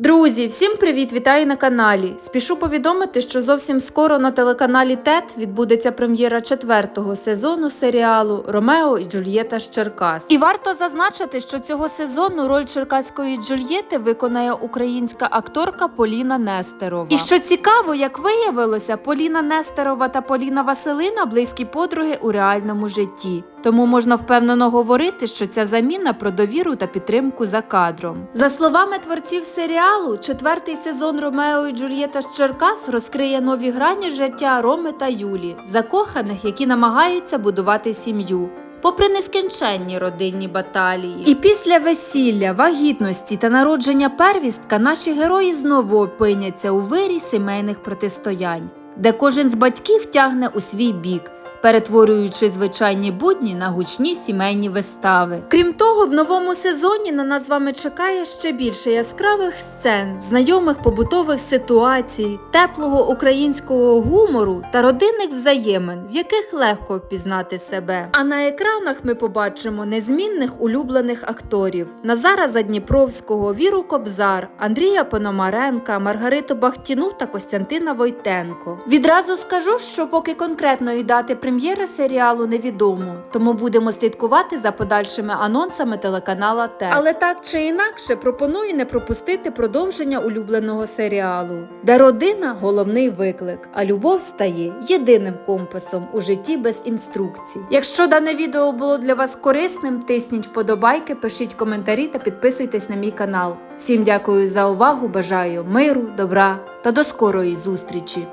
Друзі, всім привіт! Вітаю на каналі. Спішу повідомити, що зовсім скоро на телеканалі ТЕТ відбудеться прем'єра четвертого сезону серіалу Ромео і Джульєта з Черкас. І варто зазначити, що цього сезону роль черкаської Джульєти виконає українська акторка Поліна Нестерова. І що цікаво, як виявилося, Поліна Нестерова та Поліна Василина близькі подруги у реальному житті. Тому можна впевнено говорити, що ця заміна про довіру та підтримку за кадром. За словами творців серіалу, четвертий сезон Ромео і Джульєта з Черкас розкриє нові грані життя Роми та Юлі, закоханих, які намагаються будувати сім'ю. Попри нескінченні родинні баталії, і після весілля, вагітності та народження первістка, наші герої знову опиняться у вирі сімейних протистоянь, де кожен з батьків тягне у свій бік перетворюючи звичайні будні на гучні сімейні вистави. Крім того, в новому сезоні на нас з вами чекає ще більше яскравих сцен, знайомих побутових ситуацій, теплого українського гумору та родинних взаємин, в яких легко впізнати себе. А на екранах ми побачимо незмінних улюблених акторів: Назара Задніпровського, Віру Кобзар, Андрія Пономаренка, Маргариту Бахтіну та Костянтина Войтенко. Відразу скажу, що поки конкретної дати прем'єри серіалу невідомо, тому будемо слідкувати за подальшими анонсами телеканала ТЕТ. Але так чи інакше пропоную не пропустити продовження улюбленого серіалу, де родина головний виклик, а любов стає єдиним компасом у житті без інструкцій. Якщо дане відео було для вас корисним, тисніть вподобайки, пишіть коментарі та підписуйтесь на мій канал. Всім дякую за увагу! Бажаю миру, добра та до скорої зустрічі!